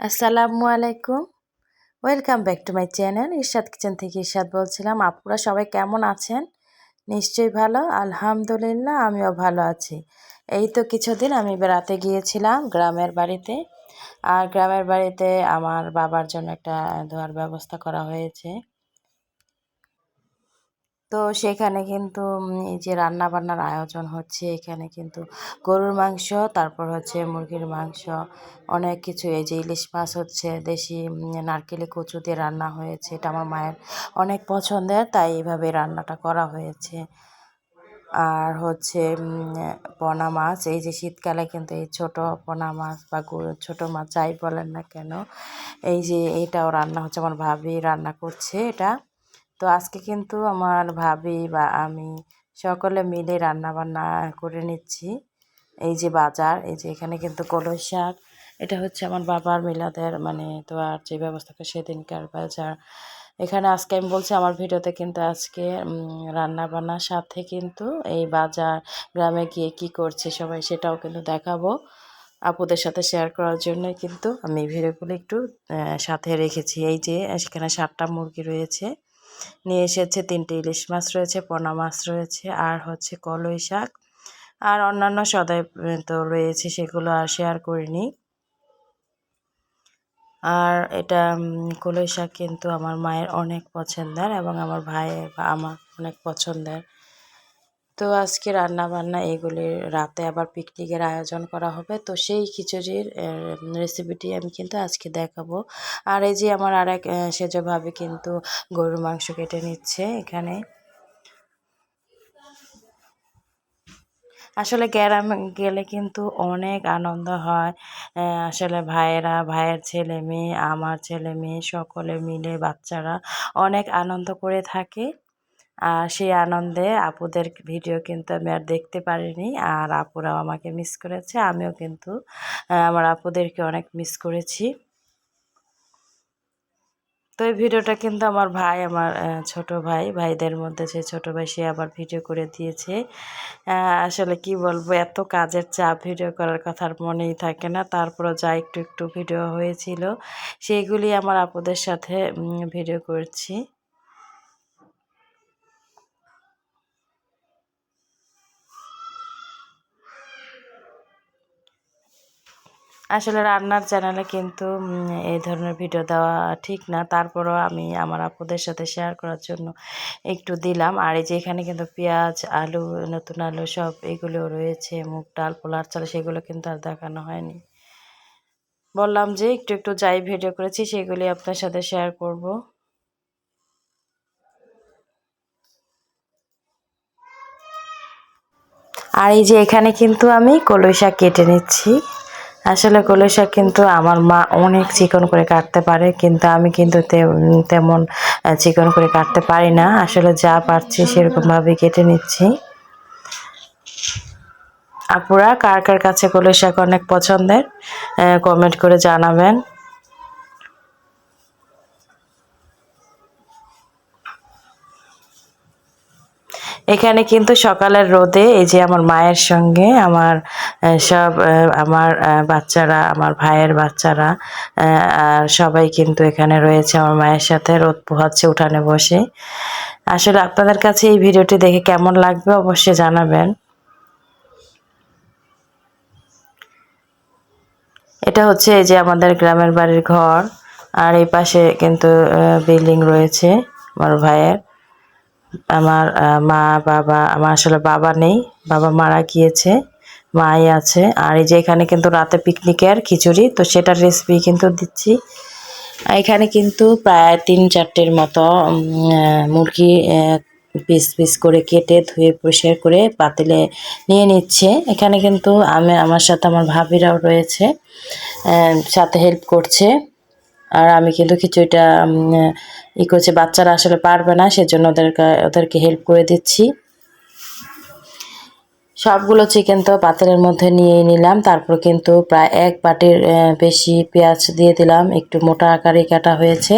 আসসালামু আলাইকুম। Welcome back to my channel Irshad kitchen থেকে ইরশাদ বলছিলাম, আপুরা সবাই কেমন আছেন? নিশ্চয়ই ভালো, আলহামদুলিল্লাহ, আমিও ভালো আছি। এই তো কিছুদিন আমি বেড়াতে গিয়েছিলাম গ্রামের বাড়িতে। আর গ্রামের বাড়িতে আমার বাবার জন্য একটা ধোয়ার ব্যবস্থা করা হয়েছে। তো সেখানে কিন্তু এই যে রান্না বান্নার আয়োজন হচ্ছে, এখানে কিন্তু গরুর মাংস, তারপর হচ্ছে মুরগির মাংস, অনেক কিছু। এই যে ইলিশ মাছ হচ্ছে, দেশি নারকেলি কচু দিয়ে রান্না হয়েছে, এটা আমার মায়ের অনেক পছন্দের, তাই এইভাবে রান্নাটা করা হয়েছে। আর হচ্ছে পোনা মাছ, এই যে শীতকালে কিন্তু এই ছোট পোনা মাছ বা ছোট মাছ যাই বলেন না কেন, এই যে এটাও রান্না হচ্ছে, আমার ভাবি রান্না করছে এটা। তো আজকে কিন্তু আমার ভাবি বা আমি সকলে মিলে রান্না বান্না করে নিচ্ছি। এই যে বাজার, এই যে এখানে কিন্তু কলই শাক, এটা হচ্ছে আমার বাবার মিলাদের মানে তো আর যে ব্যবস্থা করে সেদিনকার বাজার। এখানে আজকে আমি বলছি, আমার ভিডিওতে কিন্তু আজকে রান্না বান্নার সাথে কিন্তু এই বাজার, গ্রামে গিয়ে কি করছে সবাই সেটাও কিন্তু দেখাবো। আপুদের সাথে শেয়ার করার জন্য কিন্তু আমি ভিডিওগুলো একটু সাথে রেখেছি। এই যে, সেখানে সাতটা মুরগি রয়েছে। নিয়ে এসেছে তিনটে ইলিশ মাছ রয়েছে, পোনা মাছ রয়েছে, আর হচ্ছে কলই শাক। আর অন্যান্য সদাই তো রয়েছে সেগুলো আর শেয়ার করিনি। আর এটা কলই শাক কিন্তু আমার মায়ের অনেক পছন্দের এবং আমার ভাইয়ের বা আমার অনেক পছন্দের। তো আজকে রান্না বান্না এগুলির রাতে আবার পিকনিকের আয়োজন করা হবে। তো সেই খিচুড়ির রেসিপিটি আমি কিন্তু আজকে দেখাবো। আর এই যে আমার আর এক সেজভাবে কিন্তু গরুর মাংস কেটে নিচ্ছে এখানে। আসলে গ্রামে গেলে কিন্তু অনেক আনন্দ হয়। আসলে ভাইয়েরা, ভাইয়ের ছেলে মেয়ে, আমার ছেলে মেয়ে, সকলে মিলে বাচ্চারা অনেক আনন্দ করে থাকে। আর সেই আনন্দে আপুদের ভিডিও কিন্তু আমি আর দেখতে পারিনি আর আপুরাও আমাকে মিস করেছে, আমিও কিন্তু আমার আপুদেরকে অনেক মিস করেছি। তো এই ভিডিওটা কিন্তু আমার ভাই, আমার ছোট ভাই, ভাইদের মধ্যে যে ছোট ভাই, সে আবার ভিডিও করে দিয়েছে। আসলে কি বলব, এত কাজের চাপ ভিডিও করার কথা আর মনেই থাকে না। তারপরও যা একটু একটু ভিডিও হয়েছিল, সেইগুলি আমার আপুদের সাথে ভিডিও করছি। আসলে রান্নার চ্যানেলে কিন্তু এই ধরনের ভিডিও দেওয়া ঠিক না। তারপরও আমি আমার আপুদের সাথে শেয়ার করার জন্য একটু দিলাম। আর এই যে এখানে কিন্তু পেঁয়াজ, আলু, নতুন আলু সব এগুলো রয়েছে, মুগ ডাল পোলার চাল সেগুলো কিন্তু আর দেখানো হয়নি। বললাম যে একটু একটু যাই ভিডিও করেছি, সেগুলি আপনার সাথে শেয়ার করব। আর এই যে এখানে কিন্তু আমি কলই শাক কেটে নিচ্ছি। আসলে কলই শাক কিন্তু আমার মা অনেক চিকন করে কাটতে পারে, কিন্তু আমি কিন্তু তেমন চিকন করে কাটতে পারি না। আসলে যা পারছি সেরকমভাবে কেটে নিচ্ছি। আপুরা, কার কার কাছে কলই শাক অনেক পছন্দের কমেন্ট করে জানাবেন। এখানে কিন্তু সকালের রোদে এই যে আমার মায়ের সঙ্গে আমার সব আমার বাচ্চারা, আমার ভাইয়ের বাচ্চারা আর সবাই কিন্তু এখানে রয়েছে আমার মায়ের সাথে রোদ পোহাচ্ছে উঠানে বসে। আসলে আপনাদের কাছে এই ভিডিওটি দেখে কেমন লাগবে অবশ্যই জানাবেন। এটা হচ্ছে এই যে আমাদের গ্রামের বাড়ির ঘর, আর এই পাশে কিন্তু বিল্ডিং রয়েছে আমার ভাইয়ের। আমার মা, বাবা, আমার আসলে বাবা নেই। বাবা মারা গিয়েছে, মাই আছে। আর এই যে এখানে কিন্তু রাতে পিকনিকের খিচুড়ি, তো সেটার রেসিপি কিন্তু দিচ্ছি। এখানে কিন্তু প্রায় তিন চারটের মতো মুরগি পিস পিস করে কেটে ধুয়ে পরিষ্কার করে পাতিলে নিয়ে নিচ্ছে। এখানে কিন্তু আমি, আমার সাথে আমার ভাবিরাও রয়েছে সাথে হেল্প করছে। আর আমি কিন্তু খিচুড়িটা ই করছি, বাচ্চারা আসলে পারবে না, সেজন্য ওদেরকে ওদেরকে হেল্প করে দিচ্ছি। সবগুলো চিকেন তো পাত্রের মধ্যে নিয়ে নিলাম, তারপর কিন্তু প্রায় এক বাটির বেশি পেঁয়াজ দিয়ে দিলাম, একটু মোটা আকারে কাটা হয়েছে।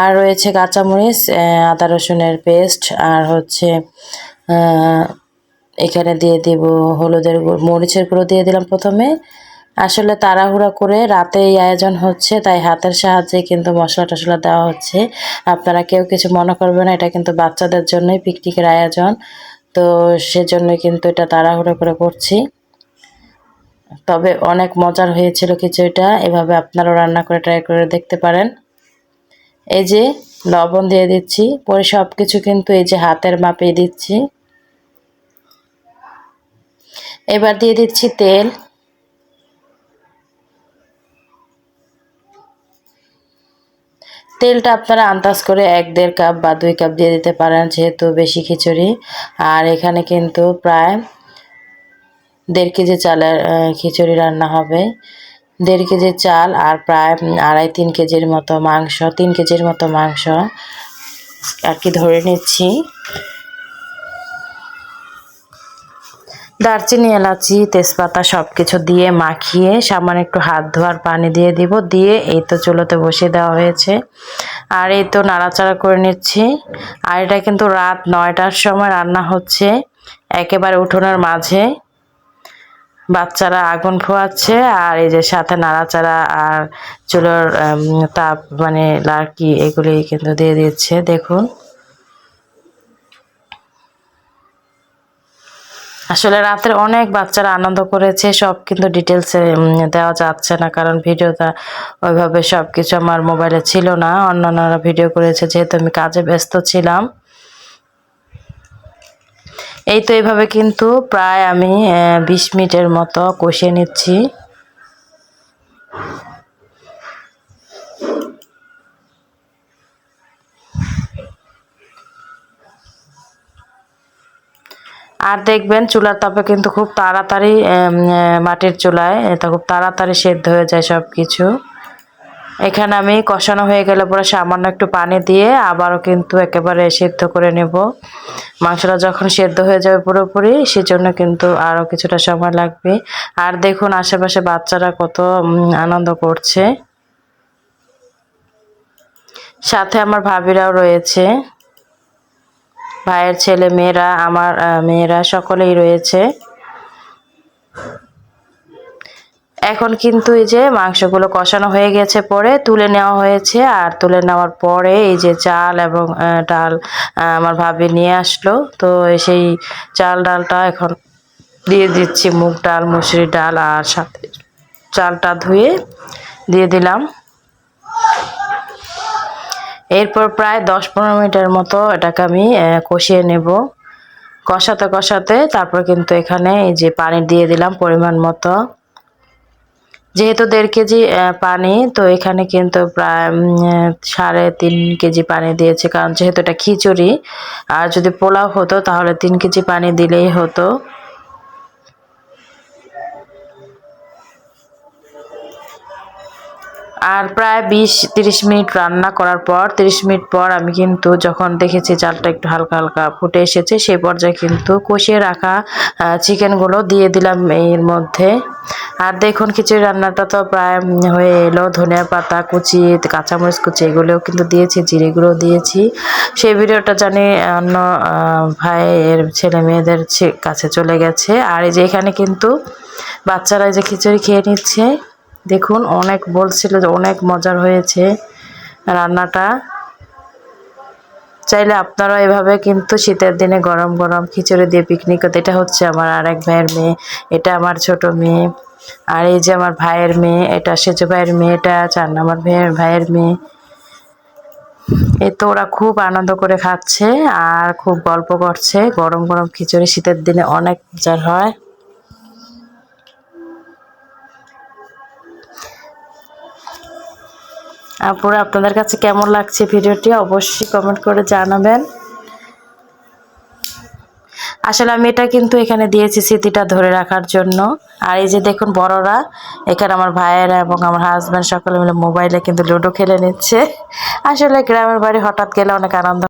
আর রয়েছে কাঁচামরিচ আদা রসুনের পেস্ট, আর হচ্ছে এখানে দিয়ে দেব হলুদের গুঁড়ো, মরিচের গুঁড়ো দিয়ে দিলাম প্রথমে। আসলে তাড়াহুড়া করে রাতে এই আয়োজন হচ্ছে, তাই হাতের সাহায্যে কিন্তু মশলা টশলা দেওয়া হচ্ছে। আপনারা কেউ কিছু মনে করবেন না, এটা কিন্তু বাচ্চাদের জন্যই পিকনিকের আয়োজন। তো সেজন্য কিন্তু এটা তাড়াহুড়ো করে করছি। তবে অনেক মজার হয়েছিল খিচুড়িটা এভাবে আপনারাও রান্না করে ট্রাই করে দেখতে পারেন। এই যে লবণ দিয়ে দিচ্ছি, পরে সব কিছু কিন্তু এই যে হাতের মাপে দিচ্ছি। এবার দিয়ে দিচ্ছি তেল। তেলটা আপনারা আন্দাজ করে এক দেড় কাপ বা দুই কাপ দিয়ে দিতে পারেন, যেহেতু বেশি খিচুড়ি। আর এখানে কিন্তু প্রায় দেড় কেজি চালের খিচুড়ি রান্না হবে। দেড় কেজি চাল আর প্রায় আড়াই তিন কেজির মতো মাংস, তিন কেজির মতো মাংস আর কি ধরে নিচ্ছি। দারচিনি, এলাচি, তেজপাতা সব কিছু দিয়ে মাখিয়ে সামান্য একটু হাত ধোয়ার পানি দিয়ে দিব। দিয়ে এই তো চুলোতে বসিয়ে দেওয়া হয়েছে। আর এই তো নাড়াচাড়া করে নিচ্ছি। আর এটা কিন্তু রাত নয়টার সময় রান্না হচ্ছে। একেবারে উঠোনের মাঝে। বাচ্চারা আগুন ফোয়াচ্ছে আর এই যে সাথে নাড়াচাড়া আর চুলোর তাপ মানে লার্কি এগুলি কিন্তু দিয়ে দিচ্ছে। দেখুন। আসলে রাতের অনেক বাচ্চারা আনন্দ করেছে, সব কিন্তু ডিটেলসে দেওয়া যাচ্ছে না, কারণ ভিডিওটা ওইভাবে সব কিছু আমার মোবাইলে ছিল না, অন্যান্যরা ভিডিও করেছে, যেহেতু আমি কাজে ব্যস্ত ছিলাম। এই তো এইভাবে কিন্তু প্রায় আমি বিশ মিনিটের মতো কষিয়ে নিচ্ছি। আর দেখবেন চুলার তাপে কিন্তু খুব তাড়াতাড়ি মাটির চুলায়, এটা খুব তাড়াতাড়ি সেদ্ধ হয়ে যায় সব কিছু এখানে আমি কষানো হয়ে গেলে পরে সামান্য একটু পানি দিয়ে আবারও কিন্তু একেবারে সেদ্ধ করে নেব। মাংসটা যখন সেদ্ধ হয়ে যাবে পুরোপুরি, সেজন্য কিন্তু আরও কিছুটা সময় লাগবে। আর দেখুন আশেপাশে বাচ্চারা কত আনন্দ করছে। সাথে আমার ভাবিরাও রয়েছে। ভাইয়ের ছেলে, মেয়েরা, আমার মেয়েরা সকলেই রয়েছে। এখন কিন্তু এই যে মাংসগুলো কষানো হয়ে গেছে পরে তুলে নেওয়া হয়েছে, আর তুলে নেওয়ার পরে এই যে চাল এবং ডাল আমার ভাবি নিয়ে আসলো। তো সেই চাল ডালটা এখন দিয়ে দিচ্ছি, মুগ ডাল, মুসুরি ডাল আর সাথে চালটা ধুয়ে দিয়ে দিলাম। এরপর প্রায় দশ পনেরো মিনিটের মতো এটাকে আমি কষিয়ে নেব। কষাতে কষাতে তারপর কিন্তু এখানে এই যে পানি দিয়ে দিলাম পরিমাণ মতো। যেহেতু দেড় কেজি পানি, তো এখানে কিন্তু প্রায় সাড়ে তিন কেজি পানি দিয়েছে। কারণ যেহেতু এটা খিচুড়ি, আর যদি পোলাও হতো তাহলে তিন কেজি পানি দিলেই হতো। আর প্রায় বিশ, তিরিশ মিনিট রান্না করার পর, তিরিশ মিনিট পর আমি কিন্তু যখন দেখেছি চালটা একটু হালকা হালকা ফুটে এসেছে, সেই পর্যায়ে কিন্তু কষিয়ে রাখা চিকেনগুলো দিয়ে দিলাম এর মধ্যে। আর দেখুন, খিচুড়ি রান্নাটা তো প্রায় হয়ে এলো। ধনিয়া পাতা কুচি, কাঁচামরিচ কুচি, এগুলোও কিন্তু দিয়েছি জিরেগুলো দিয়েছি। সেই ভিডিওটা জানি অন্য ভাইয়ের ছেলে মেয়েদের কাছে চলে গেছে। আর এই যে এখানে কিন্তু বাচ্চারা এই যে খিচুড়ি খেয়ে নিচ্ছে। দেখুন, অনেক বলছিল যে অনেক মজার হয়েছে রান্নাটা। চাইলে আপনারা এভাবে কিন্তু শীতের দিনে গরম গরম খিচুড়ি দিয়ে পিকনিক করতে এটা হচ্ছে আমার আরেক ভাইয়ের মেয়ে, এটা আমার ছোট মেয়ে, আর এই যে আমার ভাইয়ের মেয়ে, এটা সেজো ভাইয়ের মেয়ে, এটা চার আমার ভাইয়ের ভাইয়ের মেয়ে। এই তো ওরা খুব আনন্দ করে খাচ্ছে আর খুব গল্প করছে। গরম গরম খিচুড়ি শীতের দিনে অনেক মজার হয়। আপুরা, আপনাদের কাছে কেমন লাগছে ভিডিওটি অবশ্যই কমেন্ট করে জানাবেন। আসলে আমি এটা কিন্তু এখানে দিয়েছি স্মৃতিটা ধরে রাখার জন্য। আর এই যে দেখুন বড়রা, এখানে আমার ভাইয়েরা এবং আমার হাজব্যান্ড সকলে মিলে মোবাইলে কিন্তু লুডো খেলে নিচ্ছে। আসলে গ্রামের বাড়ি হঠাৎ গেলে অনেক আনন্দ